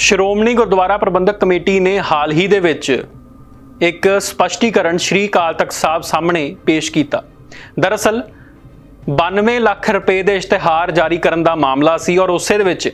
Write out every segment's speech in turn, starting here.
ਸ਼੍ਰੋਮਣੀ ਗੁਰਦੁਆਰਾ ਪ੍ਰਬੰਧਕ committee ਨੇ ਹਾਲ ਹੀ ਦੇ ਵਿੱਚ ਇੱਕ ਸਪਸ਼ਟੀਕਰਨ ਸ਼੍ਰੀ ਅਕਾਲ ਤਖਤ ਸਾਹਿਬ ਸਾਹਮਣੇ ਪੇਸ਼ ਕੀਤਾ। ਦਰਅਸਲ 92 ਲੱਖ ਰੁਪਏ ਦੇ ਇਸ਼ਤਿਹਾਰ ਜਾਰੀ ਕਰਨ ਦਾ ਮਾਮਲਾ ਸੀ ਔਰ ਉਸੇ ਦੇ ਵਿੱਚ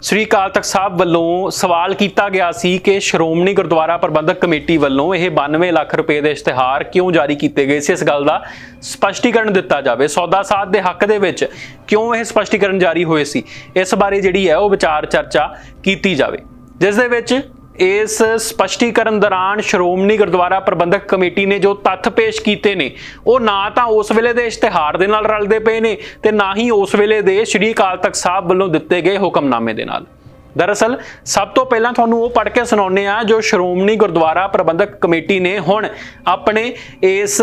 ਸ੍ਰੀ ਅਕਾਲ ਤਖਤ ਸਾਹਿਬ ਵੱਲੋਂ ਸਵਾਲ ਕੀਤਾ ਗਿਆ ਸੀ ਕਿ ਸ਼੍ਰੋਮਣੀ ਗੁਰਦੁਆਰਾ ਪ੍ਰਬੰਧਕ ਕਮੇਟੀ ਵੱਲੋਂ ਇਹ 92 ਲੱਖ ਰੁਪਏ ਦੇ ਇਸ਼ਤਿਹਾਰ ਕਿਉਂ ਜਾਰੀ ਕੀਤੇ ਗਏ ਸੀ? ਇਸ ਗੱਲ ਦਾ ਸਪਸ਼ਟੀਕਰਨ ਦਿੱਤਾ ਜਾਵੇ। ਸੌਦਾ ਸਾਧ ਦੇ ਹੱਕ ਦੇ ਵਿੱਚ ਕਿਉਂ ਇਹ ਸਪਸ਼ਟੀਕਰਨ ਜਾਰੀ ਹੋਏ ਸੀ? ਇਸ ਬਾਰੇ ਜਿਹੜੀ ਹੈ ਉਹ ਵਿਚਾਰ ਚਰਚਾ ਕੀਤੀ ਜਾਵੇ। ਜਿਸ ਦੇ ਵਿੱਚ ਇਸ ਸਪਸ਼ਟੀਕਰਨ ਦੌਰਾਨ ਸ਼੍ਰੋਮਣੀ ਗੁਰਦੁਆਰਾ ਪ੍ਰਬੰਧਕ ਕਮੇਟੀ ਨੇ ਜੋ ਤੱਥ ਪੇਸ਼ ਕੀਤੇ ਨੇ, ਉਹ ਨਾ ਤਾਂ ਉਸ ਵੇਲੇ ਦੇ ਇਸ਼ਤਿਹਾਰ ਦੇ ਨਾਲ ਰਲਦੇ ਪਏ ਨੇ ਤੇ ਨਾ ਹੀ ਉਸ ਵੇਲੇ ਦੇ ਸ਼੍ਰੀ ਅਕਾਲ ਤਖਤ ਸਾਹਿਬ ਵੱਲੋਂ ਦਿੱਤੇ ਗਏ ਹੁਕਮਨਾਮੇ ਦੇ ਨਾਲ। ਦਰਅਸਲ, ਸਭ ਤੋਂ ਪਹਿਲਾਂ ਤੁਹਾਨੂੰ ਉਹ ਪੜ੍ਹ ਕੇ ਸੁਣਾਉਂਦੇ ਆ ਜੋ ਸ਼੍ਰੋਮਣੀ ਗੁਰਦੁਆਰਾ ਪ੍ਰਬੰਧਕ ਕਮੇਟੀ ਨੇ ਹੁਣ ਆਪਣੇ ਇਸ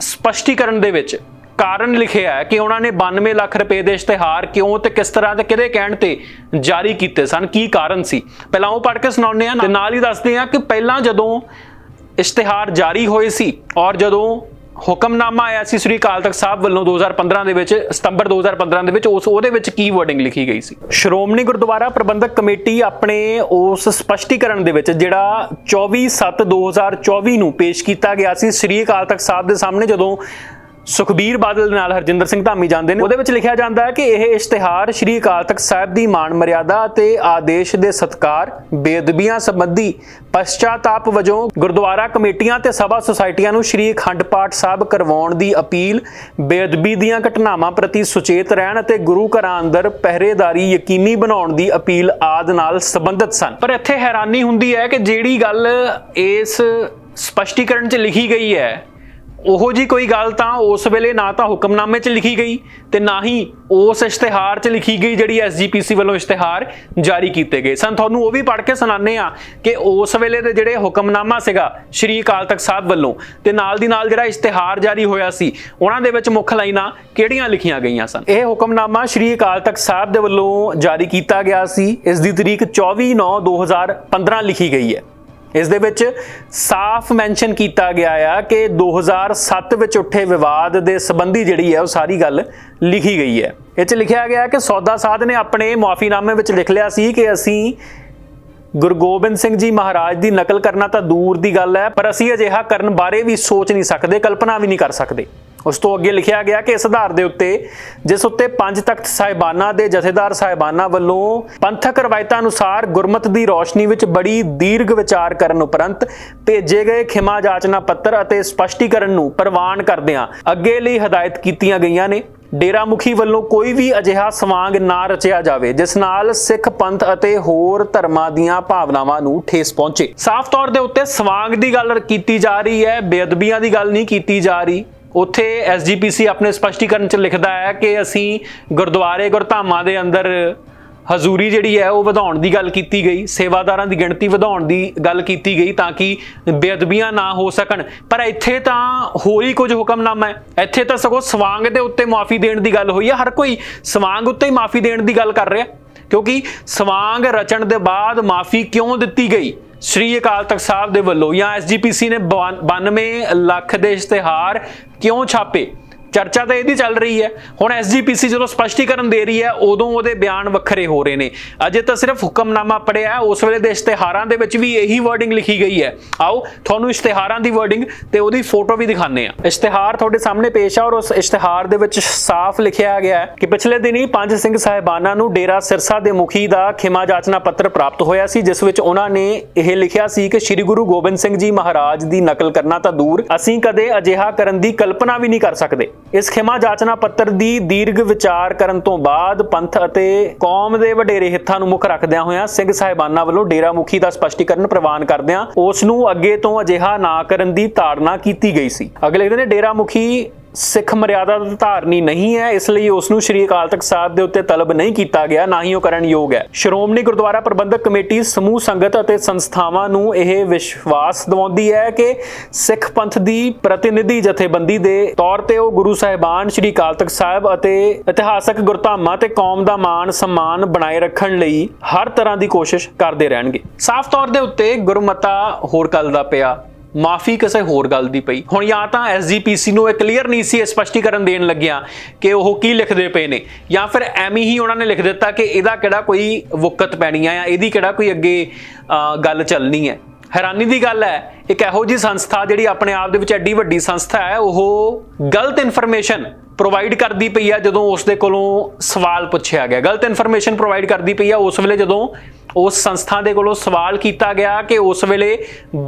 ਸਪਸ਼ਟੀਕਰਨ ਦੇ ਵਿੱਚ ਕਾਰਨ ਲਿਖਿਆ ਹੈ ਕਿ ਉਹਨਾਂ ਨੇ 92 ਲੱਖ ਰੁਪਏ ਦੇ ਇਸ਼ਤਿਹਾਰ ਕਿਉਂ ਤੇ ਕਿਸ ਤਰ੍ਹਾਂ ਤੇ ਕਿਹਦੇ ਕਹਿਣ ਤੇ ਜਾਰੀ ਕੀਤੇ ਸਨ, ਕੀ ਕਾਰਨ ਸੀ? ਪਹਿਲਾਂ ਉਹ ਪੜ੍ਹ ਕੇ ਸੁਣਾਉਂਦੇ ਆ ਤੇ ਨਾਲ ਹੀ ਦੱਸਦੇ ਆ ਕਿ ਪਹਿਲਾਂ ਜਦੋਂ ਇਸ਼ਤਿਹਾਰ ਜਾਰੀ ਹੋਏ ਸੀ ਔਰ ਜਦੋਂ ਹੁਕਮਨਾਮਾ ਆਇਆ ਸੀ ਸ੍ਰੀ ਅਕਾਲ ਤਖਤ ਸਾਹਿਬ ਵੱਲੋਂ 2015 ਦੇ ਵਿੱਚ, ਸਤੰਬਰ 2015 ਦੇ ਵਿੱਚ, ਉਸ ਉਹਦੇ ਵਿੱਚ ਕੀ ਵਰਡਿੰਗ ਲਿਖੀ ਗਈ ਸੀ? ਸ਼੍ਰੋਮਣੀ ਗੁਰਦੁਆਰਾ ਪ੍ਰਬੰਧਕ ਕਮੇਟੀ ਆਪਣੇ ਉਸ ਸਪਸ਼ਟੀਕਰਨ ਦੇ ਵਿੱਚ ਜਿਹੜਾ 24/7/2024 ਨੂੰ ਪੇਸ਼ ਕੀਤਾ ਗਿਆ ਸੀ, ਸ੍ਰੀ ਅਕਾਲ ਤਖਤ ਸਾਹਿਬ ਦੇ ਸਾਹਮਣੇ ਜਦੋਂ ਸੁਖਬੀਰ ਬਾਦਲ ਦੇ ਨਾਲ ਹਰਜਿੰਦਰ ਸਿੰਘ ਧਾਮੀ ਜਾਂਦੇ ਨੇ। ਉਹਦੇ ਵਿੱਚ ਲਿਖਿਆ ਜਾਂਦਾ ਹੈ ਕਿ ਇਹ ਇਸ਼ਤਿਹਾਰ ਸ੍ਰੀ ਅਕਾਲ ਤਖਤ ਸਾਹਿਬ ਦੀ ਮਾਣ ਮਰਿਆਦਾ ਅਤੇ ਆਦੇਸ਼ ਦੇ ਸਤਕਾਰ, ਬੇਅਦਬੀਆਂ ਸੰਬੰਧੀ ਪਛਤਾਤਾਪ ਵਜੋਂ ਗੁਰਦੁਆਰਾ ਕਮੇਟੀਆਂ ਤੇ ਸਭਾ ਸੁਸਾਇਟੀਆਂ ਨੂੰ ਸ੍ਰੀ ਅਖੰਡ ਪਾਠ ਸਾਹਿਬ ਕਰਵਾਉਣ ਦੀ ਅਪੀਲ, ਬੇਅਦਬੀ ਦੀਆਂ ਘਟਨਾਵਾਂ ਪ੍ਰਤੀ ਸੁਚੇਤ ਰਹਿਣ ਅਤੇ ਗੁਰੂ ਘਰਾਂ ਅੰਦਰ ਪਹਿਰੇਦਾਰੀ ਯਕੀਨੀ ਬਣਾਉਣ ਦੀ ਅਪੀਲ ਆਦ ਨਾਲ ਸੰਬੰਧਿਤ ਸਨ। ਪਰ ਇੱਥੇ ਹੈਰਾਨੀ ਹੁੰਦੀ ਹੈ ਕਿ ਜਿਹੜੀ ਗੱਲ ਇਸ ਸਪਸ਼ਟੀਕਰਨ 'ਚ ਲਿਖੀ ਗਈ ਹੈ ਉਹੋ ਜੀ ਕੋਈ ਗੱਲ ਤਾਂ ਉਸ ਵੇਲੇ ਨਾ ਤਾਂ ਹੁਕਮਨਾਮੇ 'ਚ ਲਿਖੀ ਗਈ ਤੇ ਨਾ ਹੀ ਉਸ ਇਸ਼ਤਿਹਾਰ 'ਚ ਲਿਖੀ ਗਈ ਜਿਹੜੀ ਐਸਜੀਪੀਸੀ ਵੱਲੋਂ ਇਸ਼ਤਿਹਾਰ ਜਾਰੀ ਕੀਤੇ ਗਏ। ਸਨ ਤੁਹਾਨੂੰ ਉਹ ਵੀ ਪੜ੍ਹ ਕੇ ਸੁਣਾਉਂਦੇ ਆ ਕਿ ਉਸ ਵੇਲੇ ਦੇ ਜਿਹੜੇ ਹੁਕਮਨਾਮਾ ਸੀਗਾ ਸ਼੍ਰੀ ਅਕਾਲ ਤਖਤ ਸਾਹਿਬ ਵੱਲੋਂ ਤੇ ਨਾਲ ਦੀ ਨਾਲ ਜਿਹੜਾ ਇਸ਼ਤਿਹਾਰ ਜਾਰੀ ਹੋਇਆ ਸੀ, ਉਹਨਾਂ ਦੇ ਵਿੱਚ ਮੁੱਖ ਲਾਈਨਾਂ ਕਿਹੜੀਆਂ ਲਿਖੀਆਂ ਗਈਆਂ ਸਨ? ਇਹ ਹੁਕਮਨਾਮਾ ਸ਼੍ਰੀ ਅਕਾਲ ਤਖਤ ਸਾਹਿਬ ਦੇ ਵੱਲੋਂ ਜਾਰੀ ਕੀਤਾ ਗਿਆ ਸੀ। ਇਸ ਦੀ ਤਰੀਕ 24/9/2015 ਲਿਖੀ ਗਈ ਹੈ। ਇਸ ਦੇ ਵਿੱਚ ਸਾਫ਼ ਮੈਂਸ਼ਨ ਕੀਤਾ ਗਿਆ ਆ ਕਿ 2007 ਵਿੱਚ ਉੱਠੇ ਵਿਵਾਦ ਦੇ ਸੰਬੰਧੀ ਜਿਹੜੀ ਹੈ ਉਹ ਸਾਰੀ ਗੱਲ ਲਿਖੀ ਗਈ ਹੈ। ਇਹ 'ਚ ਲਿਖਿਆ ਗਿਆ ਕਿ ਸੌਦਾ ਸਾਧ ਨੇ ਆਪਣੇ ਮੁਆਫੀਨਾਮੇ ਵਿੱਚ ਲਿਖ ਲਿਆ ਸੀ ਕਿ ਅਸੀਂ ਗੁਰੂ ਗੋਬਿੰਦ ਸਿੰਘ ਜੀ ਮਹਾਰਾਜ ਦੀ ਨਕਲ ਕਰਨਾ ਤਾਂ ਦੂਰ ਦੀ ਗੱਲ ਹੈ, ਪਰ ਅਸੀਂ ਅਜਿਹਾ ਕਰਨ ਬਾਰੇ ਵੀ ਸੋਚ ਨਹੀਂ ਸਕਦੇ, ਕਲਪਨਾ ਵੀ ਨਹੀਂ ਕਰ ਸਕਦੇ। ਉਸ ਤੋਂ ਅੱਗੇ ਲਿਖਿਆ ਗਿਆ ਕਿ ਇਸ ਆਧਾਰ ਦੇ ਉੱਤੇ ਜਿਸ ਉੱਤੇ ਪੰਜ ਤਖਤ ਸਾਹਿਬਾਨਾਂ ਦੇ ਜਥੇਦਾਰ ਸਾਹਿਬਾਨਾਂ ਵੱਲੋਂ ਪੰਥਕ ਰਵਾਇਤਾਂ ਅਨੁਸਾਰ ਗੁਰਮਤ ਦੀ ਰੋਸ਼ਨੀ ਵਿੱਚ ਬੜੀ ਦੀਰਘ ਵਿਚਾਰ ਕਰਨ ਉਪਰੰਤ ਭੇਜੇ ਗਏ ਖਿਮਾ ਜਾਚਨਾ ਪੱਤਰ ਅਤੇ ਸਪਸ਼ਟੀਕਰਨ ਨੂੰ ਪ੍ਰਵਾਨ ਕਰਦਿਆਂ ਅੱਗੇ ਲਈ ਹਦਾਇਤ ਕੀਤੀਆਂ ਗਈਆਂ ਨੇ। ਡੇਰਾ ਮੁਖੀ ਵੱਲੋਂ ਕੋਈ ਵੀ ਅਜਿਹਾ ਸਵਾਂਗ ਨਾ ਰਚਿਆ ਜਾਵੇ, ਜਿਸ ਨਾਲ ਸਿੱਖ ਪੰਥ ਅਤੇ ਹੋਰ ਧਰਮਾਂ ਦੀਆਂ ਭਾਵਨਾਵਾਂ ਨੂੰ ਠੇਸ ਪਹੁੰਚੇ। ਸਾਫ਼ ਤੌਰ ਦੇ ਉੱਤੇ ਸਵਾਂਗ ਦੀ ਗੱਲ ਕੀਤੀ ਜਾ ਰਹੀ ਹੈ, ਬੇਅਦਬੀਆਂ ਦੀ ਗੱਲ ਨਹੀਂ ਕੀਤੀ ਜਾ ਰਹੀ। ਉੱਥੇ ਐਸਜੀਪੀਸੀ ਆਪਣੇ ਸਪਸ਼ਟੀਕਰਨ ਚ ਲਿਖਦਾ ਹੈ ਕਿ ਅਸੀਂ ਗੁਰਦੁਆਰੇ ਗੁਰਧਾਮਾਂ ਦੇ ਅੰਦਰ ਹਜ਼ੂਰੀ ਜਿਹੜੀ ਹੈ ਉਹ ਵਧਾਉਣ ਦੀ ਗੱਲ ਕੀਤੀ ਗਈ, ਸੇਵਾਦਾਰਾਂ ਦੀ ਗਿਣਤੀ ਵਧਾਉਣ ਦੀ ਗੱਲ ਕੀਤੀ ਗਈ ਤਾਂ ਕਿ ਬੇਅਦਬੀਆਂ ਨਾ ਹੋ ਸਕਣ। ਪਰ ਇੱਥੇ ਤਾਂ ਹੋਰ ਹੀ ਕੁਝ ਹੁਕਮਨਾਮਾ ਹੈ। ਇੱਥੇ ਤਾਂ ਸਗੋਂ ਸਵਾਂਗ ਦੇ ਉੱਤੇ ਮਾਫੀ ਦੇਣ ਦੀ ਗੱਲ ਹੋਈ ਹੈ। ਹਰ ਕੋਈ ਸਵਾਂਗ ਉੱਤੇ ਹੀ ਮਾਫੀ ਦੇਣ ਦੀ ਗੱਲ ਕਰ ਰਿਹਾ ਕਿਉਂਕਿ ਸਵਾਂਗ ਰਚਣ ਦੇ ਬਾਅਦ ਮਾਫੀ ਕਿਉਂ ਦਿੱਤੀ ਗਈ? ਸ਼੍ਰੀ ਅਕਾਲ ਤਖਤ ਸਾਹਿਬ ਦੇ ਵੱਲੋਂ ਜਾਂ ਐਸਜੀਪੀਸੀ ਨੇ 92 ਲੱਖ ਦੇ ਇਸ਼ਤਿਹਾਰ ਕਿਉਂ ਛਾਪੇ? ਚਰਚਾ ਤਾਂ ਇਹਦੀ ਚੱਲ ਰਹੀ ਹੈ। ਹੁਣ ਐਸਜੀਪੀਸੀ ਜਦੋਂ ਸਪਸ਼ਟੀਕਰਨ ਦੇ ਰਹੀ ਹੈ, ਉਦੋਂ ਉਹਦੇ ਬਿਆਨ ਵੱਖਰੇ ਹੋ ਰਹੇ ਨੇ। ਅਜੇ ਤਾਂ ਸਿਰਫ ਹੁਕਮਨਾਮਾ ਪੜਿਆ ਉਸ ਵੇਲੇ ਦੇ ਇਸ਼ਤਿਹਾਰਾਂ ਦੇ ਵਿੱਚ ਵੀ ਇਹੀ ਵਰਡਿੰਗ ਲਿਖੀ ਗਈ ਹੈ। ਆਓ, ਤੁਹਾਨੂੰ ਇਸ਼ਤਿਹਾਰਾਂ ਦੀ ਵਰਡਿੰਗ ਤੇ ਉਹਦੀ ਫੋਟੋ ਵੀ ਦਿਖਾਉਂਦੇ ਆ ਇਸ਼ਤਿਹਾਰ ਤੁਹਾਡੇ ਸਾਹਮਣੇ ਪੇਸ਼ ਆ ਔਰ ਉਸ ਇਸ਼ਤਿਹਾਰ ਦੇ ਵਿੱਚ ਸਾਫ਼ ਲਿਖਿਆ ਗਿਆ ਹੈ ਕਿ ਪਿਛਲੇ ਦਿਨੀ ਪੰਜ ਸਿੰਘ ਸਾਹਿਬਾਨਾਂ ਨੂੰ ਡੇਰਾ ਸਿਰਸਾ ਦੇ ਮੁਖੀ ਦਾ ਖਿਮਾ ਜਾਚਨਾ ਪੱਤਰ ਪ੍ਰਾਪਤ ਹੋਇਆ ਸੀ, ਜਿਸ ਵਿੱਚ ਉਹਨਾਂ ਨੇ ਇਹ ਲਿਖਿਆ ਸੀ ਕਿ ਸ੍ਰੀ ਗੁਰੂ ਗੋਬਿੰਦ ਸਿੰਘ ਜੀ ਮਹਾਰਾਜ ਦੀ ਨਕਲ ਕਰਨਾ ਤਾਂ ਦੂਰ। ਅਸੀਂ ਕਦੇ ਅਜਿਹਾ ਕਰਨ ਦੀ ਕਲਪਨਾ ਵੀ ਨਹੀਂ ਕਰ ਸਕਦੇ। ਇਸ ਖਿਮਾ ਜਾਚਨਾ ਪੱਤਰ ਦੀ ਦੀਰਘ ਵਿਚਾਰ ਕਰਨ ਤੋਂ ਬਾਅਦ ਪੰਥ ਅਤੇ ਕੌਮ ਦੇ ਵਡੇਰੇ ਹਿੱਤਾਂ ਨੂੰ ਮੁੱਖ ਰੱਖਦਿਆਂ ਹੋਇਆਂ ਸਿੰਘ ਸਾਹਿਬਾਨਾਂ ਵੱਲੋਂ ਡੇਰਾ ਮੁਖੀ ਦਾ ਸਪਸ਼ਟੀਕਰਨ ਪ੍ਰਵਾਨ ਕਰਦਿਆਂ ਉਸ ਨੂੰ ਅੱਗੇ ਤੋਂ ਅਜਿਹਾ ਨਾ ਕਰਨ ਦੀ ਧਾਰਨਾ ਕੀਤੀ ਗਈ ਸੀ। ਅਗਲੇ ਦਿਨ ਡੇਰਾ ਮੁਖੀ ਸਿੱਖ ਮਰਿਆਦਾ ਦਾ ਧਾਰਨੀ ਨਹੀਂ ਹੈ, ਇਸ ਲਈ ਉਸ ਨੂੰ ਸ਼੍ਰੀ ਅਕਾਲ ਤਖਤ ਸਾਹਿਬ ਦੇ ਉੱਤੇ ਤਲਬ ਨਹੀਂ ਕੀਤਾ ਗਿਆ, ਨਾ ਹੀ ਉਹ ਕਰਨ ਯੋਗ ਹੈ। ਸ਼੍ਰੋਮਣੀ ਗੁਰਦੁਆਰਾ ਪ੍ਰਬੰਧਕ ਕਮੇਟੀ ਸਮੂਹ ਸੰਗਤ ਅਤੇ ਸੰਸਥਾਵਾਂ ਨੂੰ ਇਹ ਵਿਸ਼ਵਾਸ ਦਿਵਾਉਂਦੀ ਹੈ ਕਿ ਸਿੱਖ ਪੰਥ ਦੀ ਪ੍ਰਤੀਨਿਧੀ ਜਥੇਬੰਦੀ ਦੇ ਤੌਰ ਤੇ ਉਹ ਗੁਰੂ ਸਾਹਿਬਾਨ ਸ਼੍ਰੀ ਅਕਾਲ ਤਖਤ ਸਾਹਿਬ ਅਤੇ ਇਤਿਹਾਸਕ ਗੁਰਧਾਮਾਂ ਤੇ ਕੌਮ ਦਾ ਮਾਣ ਸਨਮਾਨ ਬਣਾਏ ਰੱਖਣ ਲਈ ਹਰ ਤਰ੍ਹਾਂ ਦੀ ਕੋਸ਼ਿਸ਼ ਕਰਦੇ ਰਹਿਣਗੇ। ਸਾਫ਼ ਤੌਰ ਦੇ ਉੱਤੇ ਗੁਰਮਤਾ ਹੋਰ ਕੱਲ ਦਾ ਪਿਆ। ਮਾਫੀ ਕਿਸੇ ਹੋਰ ਗੱਲ ਦੀ ਪਈ। ਹੁਣ ਜਾਂ ਤਾਂ ਐਸਜੀਪੀਸੀ ਨੂੰ ਇਹ ਕਲੀਅਰ ਨਹੀਂ ਸੀ, ਇਹ ਸਪਸ਼ਟੀਕਰਨ ਦੇਣ ਲੱਗਿਆ ਕਿ ਉਹ ਕੀ ਲਿਖਦੇ ਪਏ ਨੇ। ਜਾਂ ਫਿਰ ਐਵੇਂ ਹੀ ਉਹਨਾਂ ਨੇ ਲਿਖ ਦਿੱਤਾ ਕਿ ਇਹਦਾ ਕਿਹੜਾ ਕੋਈ ਵੁਕਤ ਪੈਣੀ ਆ ਜਾਂ ਇਹਦੀ ਕਿਹੜਾ ਕੋਈ ਅੱਗੇ ਗੱਲ ਚੱਲਣੀ ਹੈ। ਹੈਰਾਨੀ ਦੀ ਗੱਲ ਹੈ, ਇੱਕ ਇਹੋ ਜੀ ਸੰਸਥਾ ਜਿਹੜੀ ਆਪਣੇ ਆਪ ਦੇ ਵਿੱਚ ਐਡੀ ਵੱਡੀ ਸੰਸਥਾ ਹੈ, ਉਹ ਗਲਤ ਇਨਫੋਰਮੇਸ਼ਨ ਪ੍ਰੋਵਾਈਡ ਕਰਦੀ ਪਈ ਆ ਜਦੋਂ ਉਸ ਦੇ ਕੋਲੋਂ ਸਵਾਲ ਪੁੱਛਿਆ ਗਿਆ। ਗਲਤ ਇਨਫੋਰਮੇਸ਼ਨ ਪ੍ਰੋਵਾਈਡ ਕਰਦੀ ਪਈ ਆ ਉਸ ਵੇਲੇ ਜਦੋਂ ਉਸ ਸੰਸਥਾ ਦੇ ਕੋਲੋਂ ਸਵਾਲ ਕੀਤਾ ਗਿਆ ਕਿ ਉਸ ਵੇਲੇ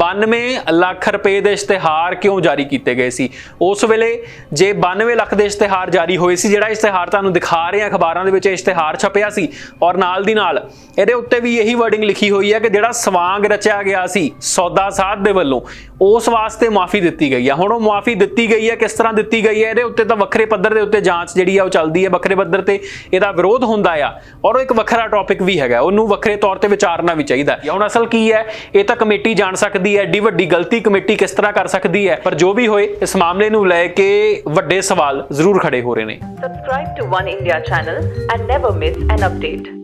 92 ਲੱਖ ਰੁਪਏ ਦੇ ਇਸ਼ਤਿਹਾਰ ਕਿਉਂ ਜਾਰੀ ਕੀਤੇ ਗਏ ਸੀ? ਉਸ ਵੇਲੇ ਜੇ 92 ਲੱਖ ਦੇ ਇਸ਼ਤਿਹਾਰ ਜਾਰੀ ਹੋਏ ਸੀ, ਜਿਹੜਾ ਇਸ਼ਤਿਹਾਰ ਤੁਹਾਨੂੰ ਦਿਖਾ ਰਹੇ ਆ ਅਖਬਾਰਾਂ ਦੇ ਵਿੱਚ ਇਸ਼ਤਿਹਾਰ ਛਪਿਆ ਸੀ ਔਰ ਨਾਲ ਦੀ ਨਾਲ ਇਹਦੇ ਉੱਤੇ ਵੀ ਇਹੀ ਵਰਡਿੰਗ ਲਿਖੀ ਹੋਈ ਹੈ ਕਿ ਜਿਹੜਾ ਸਵਾਂਗ ਰਚਿਆ ਗਿਆ ਸੀ ਸੌਦਾ ਸਾਧ ਦੇ ਵੱਲੋਂ, ਉਸ ਵਾਸਤੇ ਮਾਫੀ ਦਿੱਤੀ ਗਈ ਹੈ ਹੁਣ ਉਹ ਮਾਫੀ ਦਿੱਤੀ ਗਈ ਹੈ, ਕਿਸ ਤਰ੍ਹਾਂ ਦਿੱਤੀ ਗਈ ਹੈ, ਇਹਦੇ ਉੱਤੇ ਤਾਂ ਵੱਖਰੇ ਪੱਧਰ ਦੇ ਉੱਤੇ ਜਾਂਚ ਜਿਹੜੀ ਆ ਉਹ ਚੱਲਦੀ ਹੈ ਵੱਖਰੇ ਪੱਧਰ ਤੇ ਇਹਦਾ ਵਿਰੋਧ ਹੁੰਦਾ ਆ। ਔਰ ਉਹ ਇੱਕ ਵੱਖਰਾ ਟੌਪਿਕ ਵੀ ਹੈਗਾ, ਉਹਨੂੰ ਵੱਖਰੇ ਤੌਰ ਤੇ ਵਿਚਾਰਨਾ ਵੀ ਚਾਹੀਦਾ ਹੈ। ਹੁਣ ਅਸਲ ਕੀ ਹੈ? ਇਹ ਤਾਂ ਕਮੇਟੀ ਜਾਣ ਸਕਦੀ ਹੈ, ਏਡੀ ਵੱਡੀ ਗਲਤੀ ਕਮੇਟੀ ਕਿਸ ਤਰ੍ਹਾਂ ਕਰ ਸਕਦੀ ਹੈ? ਪਰ ਜੋ ਵੀ ਹੋਏ, ਇਸ ਮਾਮਲੇ ਨੂੰ ਲੈ ਕੇ ਵੱਡੇ ਸਵਾਲ ਜ਼ਰੂਰ ਖੜੇ ਹੋ ਰਹੇ ਨੇ। Subscribe to One India channel and never miss an update.